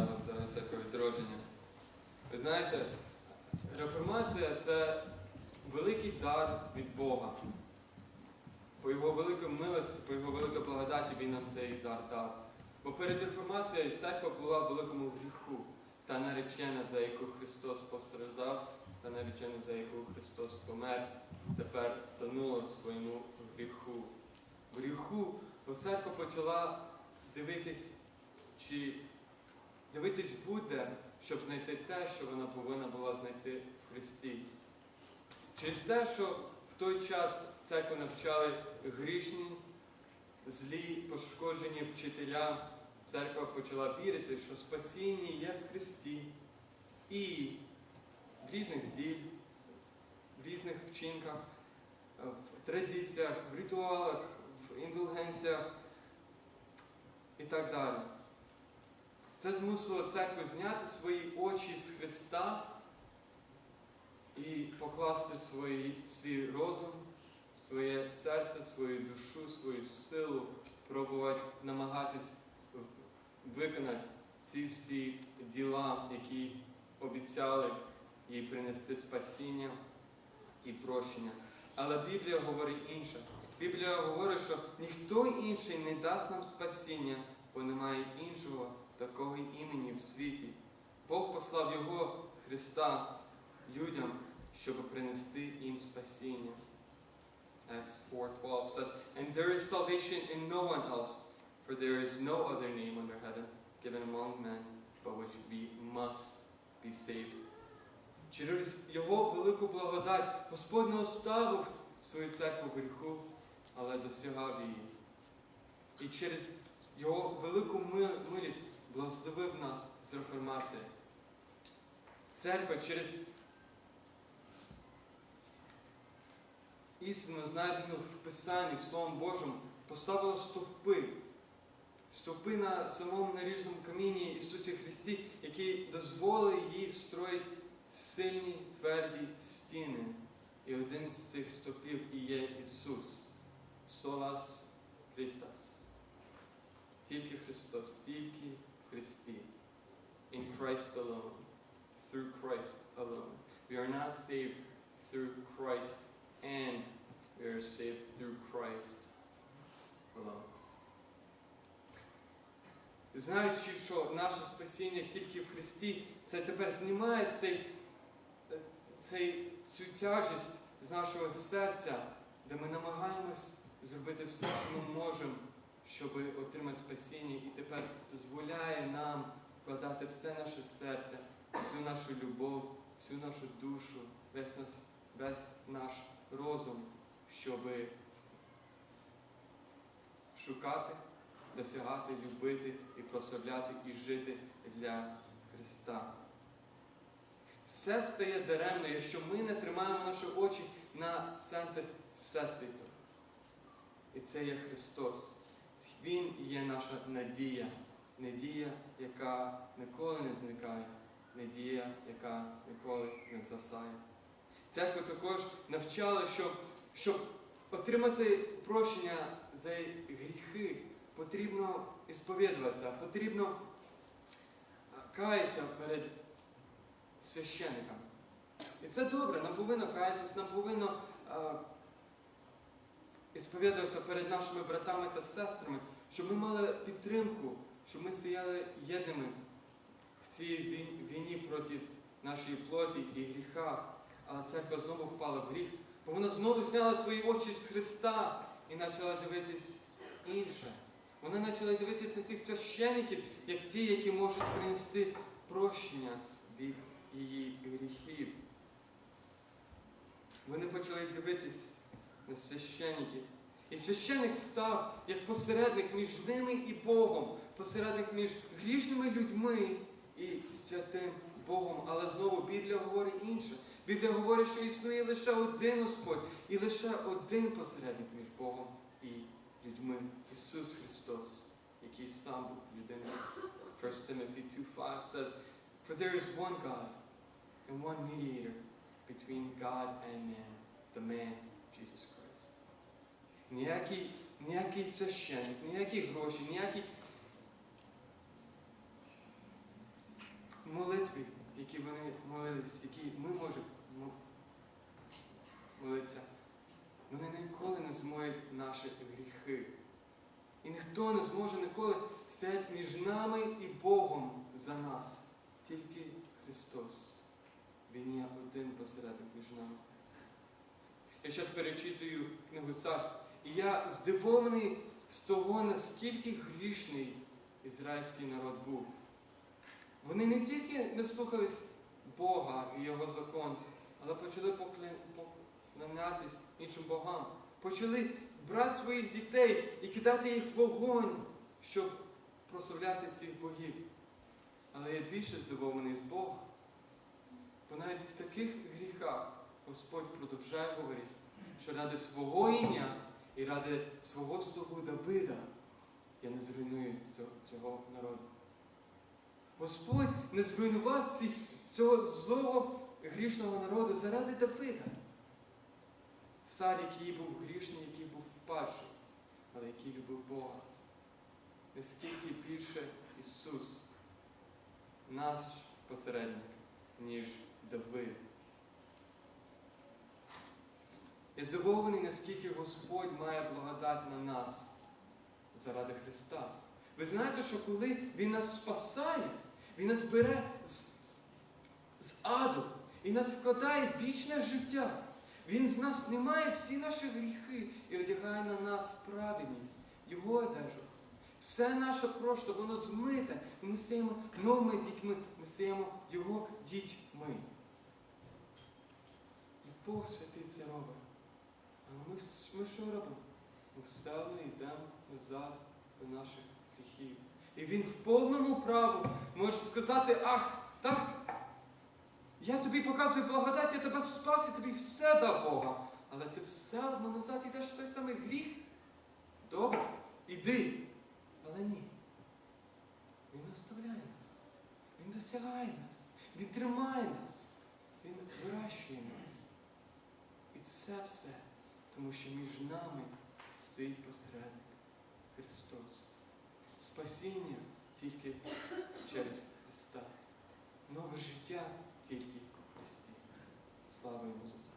Вас, дорога церква відродження. Ви знаєте, реформація це великий дар від Бога. По його великій милості, по його великій благодаті він нам цей дар дав. Бо перед реформацією церква була в великому гріху, та наречена, за яку Христос постраждав, та наречена, за яку Христос помер, тепер тонула в своєму гріху. В гріху церква почала дивитись, чи дивитись буде, щоб знайти те, що вона повинна була знайти в Христі. Через те, що в той час церкву навчали грішні, злі, пошкоджені вчителя, церква почала вірити, що спасіння є в Христі і в різних дій, в різних вчинках, в традиціях, в ритуалах, в індулгенціях і так далі. Це змусило церкву зняти свої очі з Христа і покласти свої, свій розум, своє серце, свою душу, свою силу, пробувати намагатись виконати ці всі діла, які обіцяли їй принести спасіння і прощення. Але Біблія говорить інше. Біблія говорить, що ніхто інший не дасть нам спасіння, бо немає іншого такого імені в світі. Бог послав Його Христа людям, щоб принести їм спасіння. Acts 4:12 says, And there is salvation in no one else, for there is no other name under heaven given among men, by which we must be saved. Через Його велику благодать Господь не оставив свою церкву гріху, але досягав її. І через Його велику ми- милість благословив нас з реформацією. Церква через істину, знайдену в Писанні, в Словом Божому, поставила стовпи. Стовпи на самому наріжному камінні Ісусі Христі, які дозволили їй строїти сильні тверді стіни. І один з цих стовпів і є Ісус. Солас Христос. Тільки Христос, тільки в Христі. In Christ alone. Through Christ alone. We are not saved through Christ and we are saved through Christ alone. Знаючи, що наше спасіння тільки в Христі, це тепер знімає цей, е, цей, цю тяжість з нашого серця, де ми намагаємось зробити все, що ми можемо, щоб отримати спасіння, і тепер дозволяє нам вкладати все наше серце, всю нашу любов, всю нашу душу, весь, нас, весь наш розум, щоб шукати, досягати, любити і прославляти і жити для Христа. Все стає даремно, якщо ми не тримаємо наші очі на центр Всесвіту. І це є Христос. Він є наша надія. Надія, яка ніколи не зникає, надія, яка ніколи не засає. Церква також навчала, що щоб отримати прощення за гріхи, потрібно ісповідуватися, потрібно каятися перед священником. І це добре, нам повинно каятися, нам повинно е, ісповідуватися перед нашими братами та сестрами, щоб ми мали підтримку, щоб ми стояли єдними в цій війні проти нашої плоті і гріха. Але церква знову впала в гріх, бо вона знову зняла свої очі з Христа і почала дивитись інше. Вона почала дивитись на цих священиків, як ті, які можуть принести прощення від її гріхів. Вони почали дивитись на священиків. І священик став як посередник між ними і Богом, посередник між грішними людьми і святим Богом. Але знову Біблія говорить інше. Біблія говорить, що існує лише один Господь і лише один посередник між Богом і людьми Ісус Христос, який сам був людиною. 1 Timothy 2.5 says, For there is one God and one mediator between God and man, the man, Jesus Christ. Ніякий, ніякий священник, ніякі гроші, ніякі молитви, які вони молились, які ми можемо молитися, вони ніколи не змоють наші гріхи. І ніхто не зможе ніколи стояти між нами і Богом за нас. Тільки Христос. Він є один посередник між нами. Я зараз перечитую книгу царств, і я здивований з того, наскільки грішний ізраїльський народ був. Вони не тільки не слухались Бога і Його закон, але почали поклонятись іншим богам. Почали брати своїх дітей і кидати їх в вогонь, щоб прославляти цих богів. Але я більше здивований з Бога. Бо навіть в таких гріхах Господь продовжує говорити, що ради свого ім'я і ради свого слугу Давида я не зруйную цього, народу. Господь не зруйнував цього злого грішного народу заради Давида. Цар, який був грішний, який був падший, але який любив Бога. Наскільки більше Ісус, наш посередник, ніж Давид. Я здивований, наскільки Господь має благодать на нас заради Христа. Ви знаєте, що коли Він нас спасає, Він нас бере з, з аду і нас вкладає в вічне життя. Він з нас знімає всі наші гріхи і одягає на нас праведність, Його одежу. Все наше прошле, воно змите, і ми стаємо новими дітьми, ми стаємо Його дітьми. І Бог святий це робить. Ми, ми що робимо? Ми одно йдемо назад до наших гріхів. І він в повному праву може сказати, ах, так, я тобі показую благодать, я тебе спас, я тобі все дав Бога. Але ти все одно назад йдеш в той самий гріх. Добре, іди. Але ні. Він наставляє нас. Він досягає нас. Він тримає нас. Він вирощує нас. І це все, тому що між нами стоїть посередник Христос. Спасіння тільки через Христа. Нове життя тільки в Христі. Слава йому за це.